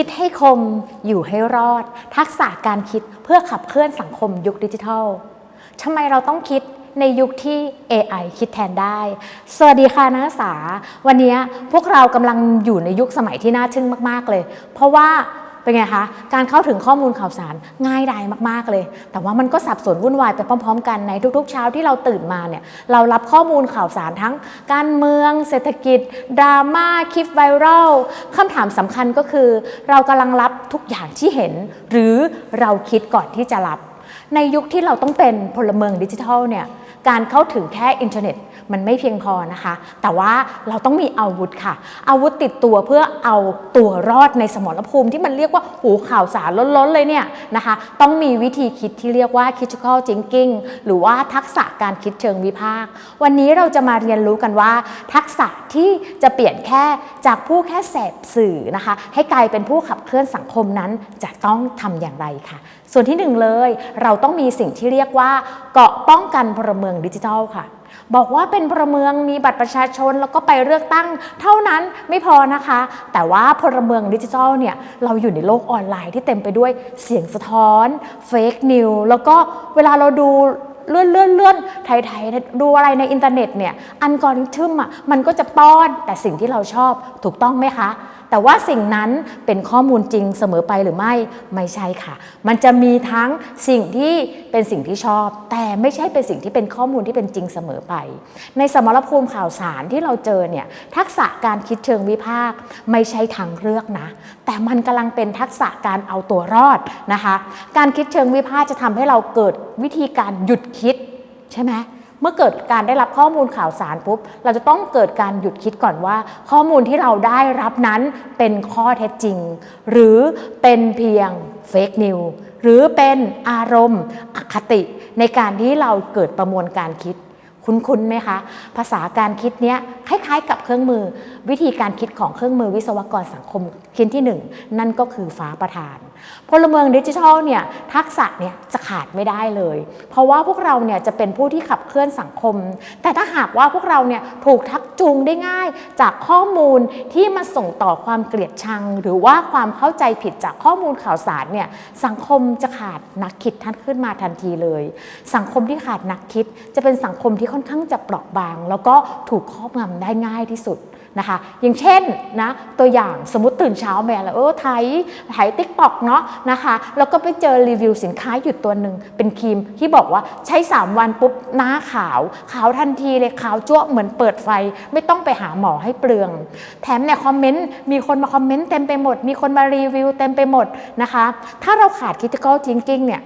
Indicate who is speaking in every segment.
Speaker 1: คิดให้คมอยู่ให้รอด ทักษะการคิดเพื่อขับเคลื่อนสังคมยุคดิจิทัลทำไมเราต้องคิดในยุคที่ AI คิดแทนได้ สวัสดีค่ะนักศึกษา วันนี้พวกเรากำลังอยู่ในยุคสมัยที่น่าทึ่งมาก ๆ เลย เพราะว่า เป็นไงคะการเข้าถึงข้อมูลข่าวสารง่ายดายมากๆเลย แต่ว่ามันก็สับสนวุ่นวายไปพร้อม ๆ กันในทุก ๆ เช้าที่เราตื่นมาเนี่ยเรารับข้อมูลข่าวสารทั้ง การเมือง เศรษฐกิจดราม่าคลิปไวรัลคำถามสำคัญก็คือ เรากำลังรับทุกอย่างที่เห็น หรือเราคิดก่อนที่จะรับ ในยุคที่เราต้องเป็นพลเมืองดิจิทัลเนี่ย การเข้าถึงแค่อินเทอร์เน็ตมันไม่เพียงพอนะคะ แต่ว่าเราต้องมีอาวุธค่ะ อาวุธติดตัวเพื่อเอาตัวรอดในสมรภูมิที่มันเรียกว่าหูข่าวสารล้นๆเลยเนี่ยนะคะ ต้องมีวิธีคิดที่เรียกว่า critical thinking หรือว่าทักษะการคิดเชิงวิพากษ์วันนี้เราจะมาเรียนรู้กันว่า ทักษะที่จะเปลี่ยนแค่จากผู้แค่เสพสื่อนะคะ ให้กลายเป็นผู้ขับเคลื่อนสังคมนั้นจะต้องทำอย่างไรค่ะ ส่วนที่หนึ่งเลย เราต้องมีสิ่งที่เรียกว่าเกาะป้องกันพลเมืองดิจิทัลค่ะ บอกว่าเป็นพลเมืองมีบัตรประชาชนแล้วก็ไปเลือกตั้ง เท่านั้นไม่พอนะคะ แต่ว่าพลเมืองดิจิทัลเนี่ยเราอยู่ในโลกออนไลน์ที่เต็มไปด้วยเสียงสะท้อนเฟกนิวแล้วก็เวลาเราดูเลื่อนเลื่อนเลื่อนไทยไทดูอะไรในอินเทอร์เน็ตเนี่ยอันกอริทึมอะมันก็จะป้อนแต่สิ่งที่เราชอบถูกต้องไหมคะ แต่ว่าสิ่งนั้นเป็นข้อมูลจริงเสมอไปหรือไม่ไม่ใช่ค่ะ มันจะมีทั้งสิ่งที่เป็นสิ่งที่ชอบ แต่ไม่ใช่เป็นสิ่งที่เป็นข้อมูลที่เป็นจริงเสมอไป ในสมรภูมิข่าวสารที่เราเจอเนี่ยทักษะการคิดเชิงวิพากษ์ไม่ใช่ทางเลือกนะ แต่มันกำลังเป็นทักษะการเอาตัวรอดนะคะ การคิดเชิงวิพากษ์จะทำให้เราเกิดวิธีการหยุดคิดใช่ไหม เมื่อเกิดการได้รับข้อมูลข่าวสารปุ๊บ เราจะต้องเกิดการหยุดคิดก่อนว่า ข้อมูลที่เราได้รับนั้นเป็นข้อเท็จจริง หรือเป็นเพียงเฟกนิวหรือเป็นอารมณ์อคติ ในการที่เราเกิดประมวลการคิด คุ้นๆไหมคะ ภาษาการคิดเนี้ยคล้ายๆ กับเครื่องมือ วิธีการคิดของเครื่องมือวิศวกรสังคมชิ้นที่หนึ่งนั่นก็คือฟ้าประธาน พลเมืองดิจิทัลเนี่ยทักษะเนี่ยจะขาดไม่ได้เลย เพราะว่าพวกเราเนี่ยจะเป็นผู้ที่ขับเคลื่อนสังคม แต่ถ้าหากว่าพวกเราเนี่ยถูกทักจูงได้ง่าย จากข้อมูลที่มาส่งต่อความเกลียดชัง หรือว่าความเข้าใจผิดจากข้อมูลข่าวสารเนี่ยสังคมจะขาดนักคิดท่านขึ้นมาทันทีเลย สังคมที่ขาดนักคิด จะเป็นสังคมที่ค่อนข้างจะเปราะบาง แล้วก็ถูกครอบงำได้ง่ายที่สุดนะคะ อย่างเช่นนะตัวอย่างสมมติตื่นเช้ามาแล้วเออไทยไทยติ๊กตอกเนาะนะคะแล้วก็ไปเจอรีวิวสินค้าอยู่ตัวหนึ่งเป็นครีมที่บอกว่าใช้ 3 วันปุ๊บหน้าขาว ขาวทันทีเลยขาวจ้วเหมือนเปิดไฟ ไม่ต้องไปหาหมอให้เปลือง แถมเนี่ยคอมเมนต์มีคนมาคอมเมนต์เต็มไปหมด มีคนมารีวิวเต็มไปหมดนะคะ ถ้าเราขาด critical thinking เนี่ย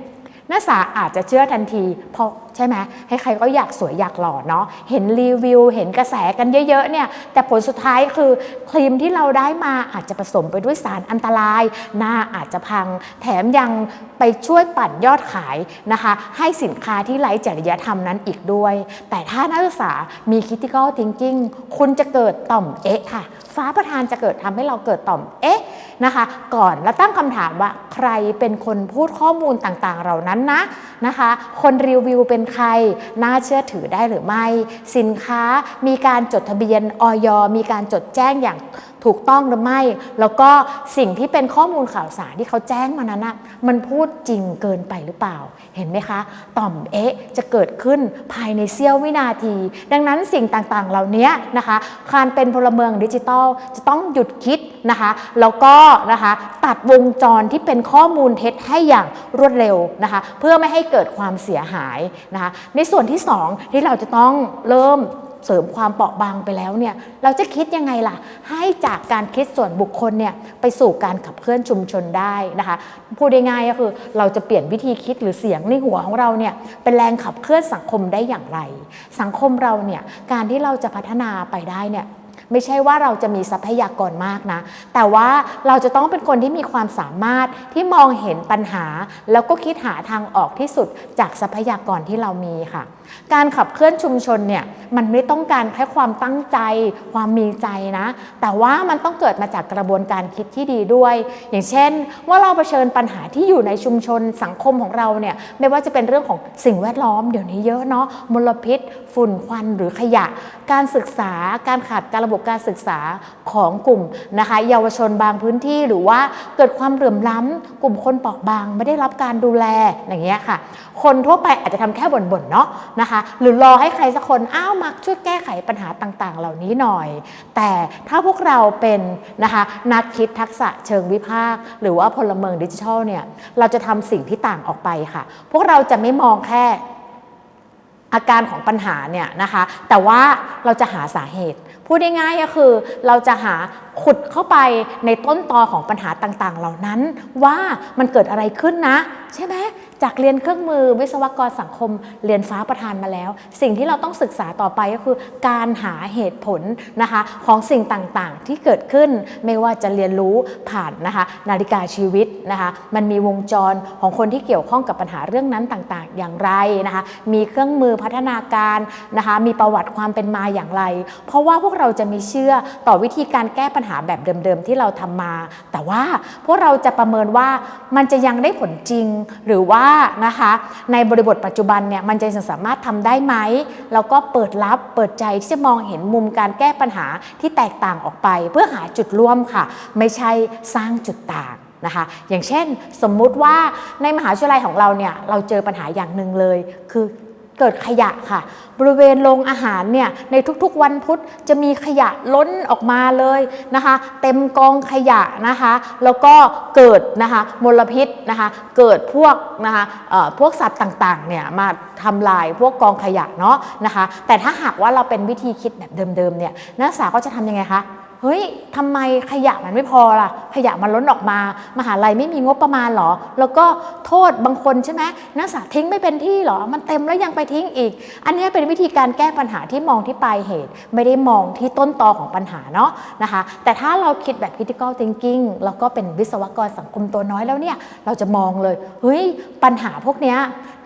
Speaker 1: นักศึกษาอาจจะเชื่อทันที เพราะใช่ไหมให้ใครก็อยากสวยอยากหล่อเนาะเห็นรีวิว เห็นกระแสกันเยอะๆเนี่ยแต่ผลสุดท้ายคือครีมที่เราได้มาอาจจะผสมไปด้วยสารอันตราย หน้าอาจจะพัง แถมยังไปช่วยปั่นยอดขายนะคะ ให้สินค้าที่ไร้จริยธรรมนั้นอีกด้วย แต่ถ้านักศึกษามี critical thinking คุณจะเกิดต่อมเอ๊ะค่ะ ฟ้าประธานจะเกิดทำให้เราเกิดต่อมเอ๊ะ นะคะ ก่อนแล้วตั้งคำถามว่าใครเป็นคนพูดข้อมูลต่างๆ เหล่านั้นนะนะคะ คนรีวิวเป็นใครน่าเชื่อถือได้หรือไม่ สินค้ามีการจดทะเบียนออยมีการจดแจ้งอย่างถูกต้องหรือไม่ แล้วก็สิ่งที่เป็นข้อมูลข่าวสารที่เขาแจ้งมานั้นนะมันพูดจริงเกินไปหรือเปล่า เห็นไหมคะ ต่อมเอ๊ะจะเกิดขึ้นภายในเสี้ยววินาที ดังนั้นสิ่งต่างๆเหล่านี้นะคะการเป็นพลเมืองดิจิทัลจะต้องหยุดคิด นะคะ แล้วก็นะคะตัดวงจรที่เป็นข้อมูลเท็จให้อย่างรวดเร็วนะคะ เพื่อไม่ให้เกิดความเสียหายนะคะ ในส่วนที่ 2 ที่เราจะต้องเริ่มเสริมความเปราะบางไปแล้วเนี่ยเราจะคิดยังไงล่ะ ให้จากการคิดส่วนบุคคลเนี่ยไปสู่การขับเคลื่อนชุมชนได้นะคะพูดง่ายๆก็คือเราจะเปลี่ยนวิธีคิดหรือเสียงในหัวของเราเนี่ยเป็นแรงขับเคลื่อนสังคมได้อย่างไร สังคมเราเนี่ยการที่เราจะพัฒนาไปได้เนี่ย ไม่ใช่ว่าเราจะมีทรัพยากรมากนะ แต่ว่าเราจะต้องเป็นคนที่มีความสามารถที่มองเห็นปัญหา แล้วก็คิดหาทางออกที่สุดจากทรัพยากรที่เรามีค่ะ การขับเคลื่อนชุมชนเนี่ยมันไม่ต้องการแค่ความตั้งใจ ความมีใจนะ แต่ว่ามันต้องเกิดมาจากกระบวนการคิดที่ดีด้วย อย่างเช่น ว่าเราเผชิญปัญหาที่อยู่ในชุมชนสังคมของเราเนี่ยไม่ว่าจะเป็นเรื่องของสิ่งแวดล้อมเดี๋ยวนี้เยอะเนาะมลพิษ ฝุ่นควันหรือขยะ การศึกษาการขาดการระบบการศึกษาของกลุ่มนะคะเยาวชนบางพื้นที่หรือว่าเกิดความเหลื่อมล้ำกลุ่มคนเปราะบางไม่ได้รับการดูแลอย่างเงี้ยค่ะ คนทั่วไปอาจจะทำแค่บ่นๆเนาะนะคะ หรือรอให้ใครสักคนอ้าวมาช่วยแก้ไขปัญหาต่างๆ เหล่านี้หน่อย แต่ถ้าพวกเราเป็นนะคะนักคิดทักษะเชิงวิพากษ์หรือว่าพลเมืองดิจิทัลเนี่ยเราจะทำสิ่งที่ต่างออกไปค่ะ พวกเราจะไม่มองแค่ อาการของปัญหาเนี่ยนะคะ แต่ว่าเราจะหาสาเหตุ พูดง่ายๆก็คือเราจะหาขุดเข้าไปในต้นตอของปัญหาต่างๆ เหล่านั้น ว่ามันเกิดอะไรขึ้นนะ ใช่ไหม จากเรียนเครื่องมือวิศวกรสังคมเรียนฟ้าประทานมาแล้ว สิ่งที่เราต้องศึกษาต่อไปก็คือการหาเหตุผลนะคะของสิ่งต่างๆ ที่เกิดขึ้นไม่ว่าจะเรียนรู้ผ่านนะคะนาฬิกาชีวิตนะคะมันมีวงจรของคนที่เกี่ยวข้องกับปัญหาเรื่องนั้นต่างๆ อย่างไรนะคะมีเครื่องมือพัฒนาการนะคะมีประวัติความเป็นมาอย่างไร เพราะว่าพวกเราจะมีเชื่อต่อวิธีการแก้ปัญหาแบบเดิมๆที่เราทำมา แต่ว่าพวกเราจะประเมินว่ามันจะยังได้ผลจริงหรือว่านะคะในบริบทปัจจุบันเนี่ยมันจะสามารถทำได้ไหมแล้วก็เปิดรับเปิดใจที่จะมองเห็นมุมการแก้ปัญหาที่แตกต่างออกไป เพื่อหาจุดร่วมค่ะ ไม่ใช่สร้างจุดต่างนะคะอย่างเช่นสมมุติว่าในมหาวิทยาลัยของเราเนี่ยเราเจอปัญหาอย่างหนึ่งเลย คือ เกิดขยะค่ะ บริเวณโรงอาหารเนี่ยในทุกๆวันพุธจะมีขยะล้นออกมาเลยนะคะ เต็มกองขยะนะคะ แล้วก็เกิดนะคะมลพิษนะคะ เกิดพวกนะคะพวกสัตว์ต่างๆเนี่ยมาทำลายพวกกองขยะเนาะนะคะ แต่ถ้าหากว่าเราเป็นวิธีคิดแบบเดิมๆเนี่ยนักศึกษาก็จะทำยังไงคะ เฮ้ยทำไมขยะมันไม่พอล่ะ ขยะมันล้นออกมา มหาลัยไม่มีงบประมาณหรอ แล้วก็โทษบางคนใช่ไหมนักศึกษาทิ้งไม่เป็นที่หรอ มันเต็มแล้วยังไปทิ้งอีก อันนี้เป็นวิธีการแก้ปัญหาที่มองที่ปลายเหตุ ไม่ได้มองที่ต้นตอของปัญหาเนาะนะคะ แต่ถ้าเราคิดแบบ critical thinking แล้วก็เป็นวิศวกรสังคมตัวน้อยแล้วเนี่ย เราจะมองเลย เฮ้ย ปัญหาพวกเนี้ย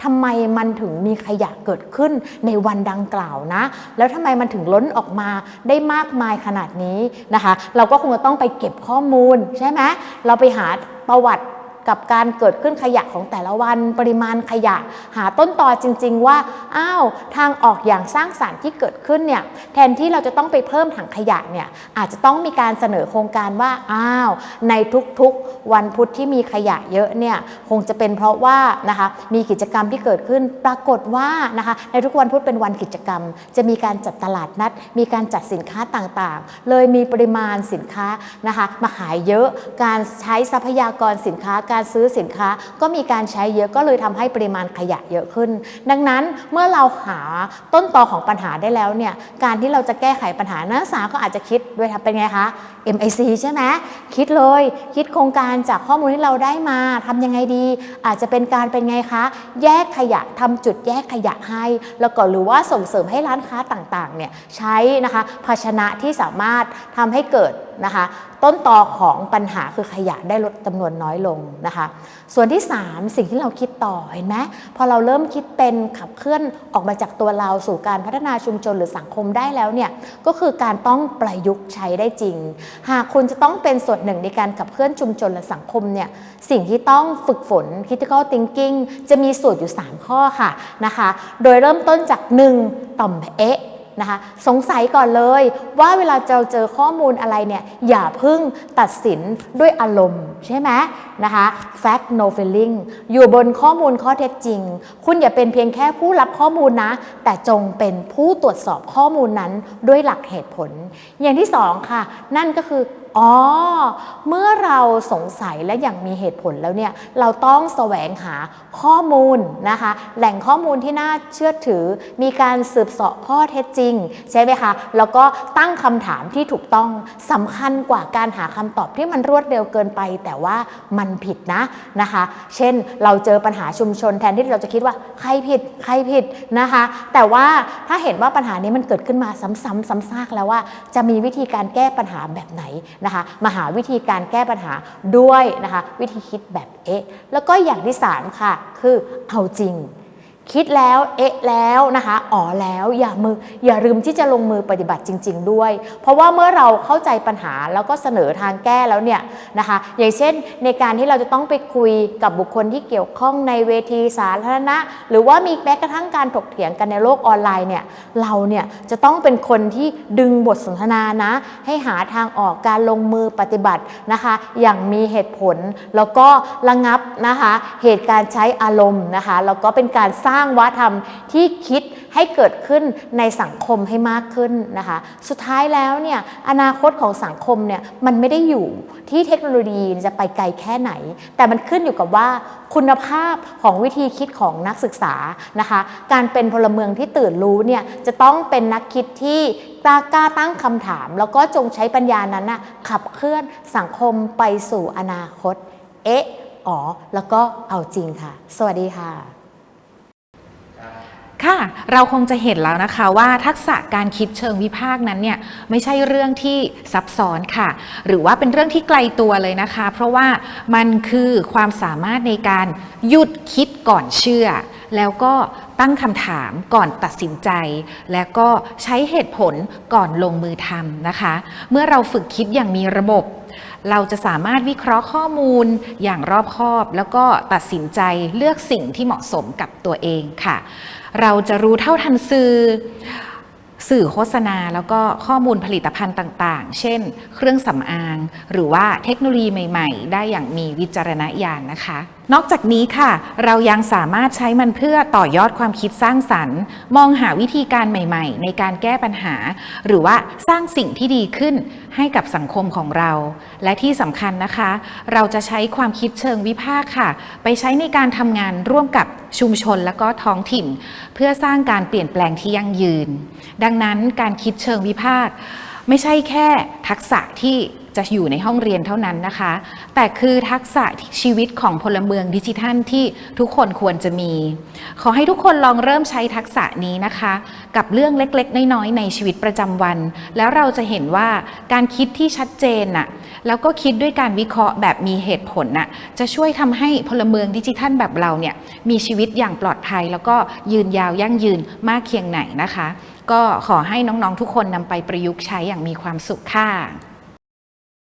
Speaker 1: ทำไมมันถึงมีขยะเกิดขึ้นในวันดังกล่าวนะ แล้วทำไมมันถึงล้นออกมาได้มากมายขนาดนี้นะคะ เราก็คงจะต้องไปเก็บข้อมูลใช่ไหมเราไปหาประวัติ กับการเกิดขึ้นขยะของแต่ละวันปริมาณขยะ หาต้นตอจริง ๆ ว่าอ้าวทางออกอย่างสร้างสารรค์ที่เกิดขึ้นเนี่ยแทนที่เราจะต้องไปเพิ่มถังขยะเนี่ยอาจจะต้องมีการเสนอโครงการว่าอ้าวในทุกๆวันพุธที่มีขยะเยอะเนี่ยคงจะเป็นเพราะว่านะคะมีกิจกรรมที่เกิดขึ้นปรากฏว่านะคะในทุกวันพุธเป็นวันกิจกรรม จะมีการจัดตลาดนัด มีการจัดสินค้าต่างๆ เลยมีปริมาณสินค้านะคะมาขายเยอะการใช้ทรัพยากรสินค้าการซื้อสินค้าก็มีการใช้เยอะก็เลยทำให้ปริมาณขยะเยอะขึ้น ดังนั้นเมื่อเราหาต้นตอของปัญหาได้แล้วเนี่ยการที่เราจะแก้ไขปัญหานักศึกษาก็อาจจะคิดด้วยทำเป็นไงคะ MIC ใช่ไหมคิดเลยคิดโครงการจากข้อมูลที่เราได้มาทำยังไงดี อาจจะเป็นการเป็นไงคะ แยกขยะทำจุดแยกขยะให้ แล้วก็หรือว่าส่งเสริมให้ร้านค้าต่างๆเนี่ยใช้นะคะภาชนะที่สามารถทำให้เกิดนะคะต้นตอของปัญหาคือขยะได้ลดจำนวนน้อยลงนะคะ ส่วนที่ 3 สิ่งที่เราคิดต่อเห็นไหมพอเราเริ่มคิดเป็นขับเคลื่อนออกมาจากตัวเราสู่การพัฒนาชุมชนหรือสังคมได้แล้วเนี่ยก็คือการต้องประยุกต์ใช้ได้จริง หากคุณจะต้องเป็นส่วนหนึ่งในการขับเคลื่อนชุมชนและสังคมเนี่ยสิ่งที่ต้องฝึกฝน critical thinking จะมีสูตรอยู่ 3 ข้อค่ะนะคะ โดยเริ่มต้นจาก 1 ต่อมเอ๊ะ นะคะสงสัยก่อนเลยว่าเวลาเราเจอข้อมูลอะไรเนี่ยอย่าพึ่งตัดสินด้วยอารมณ์ใช่ไหมนะคะ fact no feeling อยู่บนข้อมูลข้อเท็จจริง คุณอย่าเป็นเพียงแค่ผู้รับข้อมูลนะ แต่จงเป็นผู้ตรวจสอบข้อมูลนั้นด้วยหลักเหตุผล อย่างที่สองค่ะ นั่นก็คือ อ๋อ เมื่อเราสงสัยและอย่างมีเหตุผลแล้วเนี่ย เราต้องแสวงหาข้อมูลนะคะ แหล่งข้อมูลที่น่าเชื่อถือ มีการสืบเสาะข้อเท็จจริง ใช่ไหมคะ แล้วก็ตั้งคำถามที่ถูกต้องสำคัญกว่าการหาคำตอบที่มันรวดเร็วเกินไป แต่ว่ามันผิดนะนะคะ เช่นเราเจอปัญหาชุมชนแทนที่เราจะคิดว่าใครผิดใครผิดนะคะ แต่ว่าถ้าเห็นว่าปัญหานี้มันเกิดขึ้นมาซ้ำๆซ้ำซากแล้วว่าจะมีวิธีการแก้ปัญหาแบบไหนนะคะมาหาวิธีการแก้ปัญหาด้วยนะคะวิธีคิดแบบเอ๊ะแล้วก็อย่างที่สามค่ะ คือเอาจริง คิดแล้ว เอ๊ะแล้วนะคะ อ๋อแล้วอย่ามืออย่าลืมที่จะลงมือปฏิบัติจริง ๆ ด้วย เพราะว่าเมื่อเราเข้าใจปัญหาแล้วก็เสนอทางแก้แล้วเนี่ยนะคะ อย่างเช่น ในการที่เราจะต้องไปคุยกับบุคคลที่เกี่ยวข้องในเวทีสาธารณะ หรือว่ามีแม้กระทั่งการถกเถียงกันในโลกออนไลน์เนี่ยเราเนี่ยจะต้องเป็นคนที่ดึงบทสนทนานะ ให้หาทางออกการลงมือปฏิบัตินะคะ อย่างมีเหตุผลแล้วก็ระงับนะคะ เหตุการณ์ใช้อารมณ์นะคะแล้วก็เป็นการสร้างางวัฒนธรรมที่คิดให้เกิดขึ้นในสังคมให้มากขึ้นนะคะ สุดท้ายแล้วเนี่ยอนาคตของสังคมเนี่ยมันไม่ได้อยู่ที่เทคโนโลยีจะไปไกลแค่ไหน แต่มันขึ้นอยู่กับว่าคุณภาพของวิธีคิดของนักศึกษานะคะ การเป็นพลเมืองที่ตื่นรู้เนี่ยจะต้องเป็นนักคิดที่กล้ากล้าตั้งคำถาม แล้วก็จงใช้ปัญญานั้นนะขับเคลื่อนสังคมไปสู่อนาคต เอ๊ะ อ๋อ แล้วก็เอาจริงค่ะ สวัสดีค่ะ
Speaker 2: ค่ะเราคงจะเห็นแล้วนะคะว่าทักษะการคิดเชิงวิพากษ์นั้นเนี่ยไม่ใช่เรื่องที่ซับซ้อนค่ะ หรือว่าเป็นเรื่องที่ไกลตัวเลยนะคะ เพราะว่ามันคือความสามารถในการหยุดคิดก่อนเชื่อ แล้วก็ตั้งคำถามก่อนตัดสินใจ แล้วก็ใช้เหตุผลก่อนลงมือทำนะคะ เมื่อเราฝึกคิดอย่างมีระบบ เราจะสามารถวิเคราะห์ข้อมูลอย่างรอบคอบ แล้วก็ตัดสินใจเลือกสิ่งที่เหมาะสมกับตัวเองค่ะ เราจะรู้เท่าทันสื่อสื่อโฆษณาแล้วก็ข้อมูลผลิตภัณฑ์ต่างๆ เช่น เครื่องสำอาง หรือว่าเทคโนโลยีใหม่ ๆ ได้อย่างมีวิจารณญาณนะคะ นอกจากนี้ค่ะ เรายังสามารถใช้มันเพื่อต่อยอดความคิดสร้างสรรค์ มองหาวิธีการใหม่ ๆ ในการแก้ปัญหา หรือว่าสร้างสิ่งที่ดีขึ้นให้กับสังคมของเรา และที่สำคัญนะคะ เราจะใช้ความคิดเชิงวิพากษ์ค่ะ ไปใช้ในการทำงานร่วมกับชุมชนและก็ท้องถิ่น เพื่อสร้างการเปลี่ยนแปลงที่ยั่งยืน ดังนั้นการคิดเชิงวิพากษ์ ไม่ใช่แค่ทักษะที่จะอยู่ในห้องเรียนเท่านั้นนะคะ แต่คือทักษะชีวิตของพลเมืองดิจิทัลที่ทุกคนควรจะมี ขอให้ทุกคนลองเริ่มใช้ทักษะนี้นะคะ กับเรื่องเล็กๆ น้อยๆ ในชีวิตประจำวัน แล้วเราจะเห็นว่าการคิดที่ชัดเจนน่ะ แล้วก็คิดด้วยการวิเคราะห์แบบมีเหตุผลน่ะ จะช่วยทำให้พลเมืองดิจิทัลแบบเราเนี่ยมีชีวิตอย่างปลอดภัย แล้วก็ยืนยาวยั่งยืนมากเคียงไหนนะคะ ก็ขอให้น้องๆทุกคนนำไปประยุกต์ใช้อย่างมีความสุขค่ะ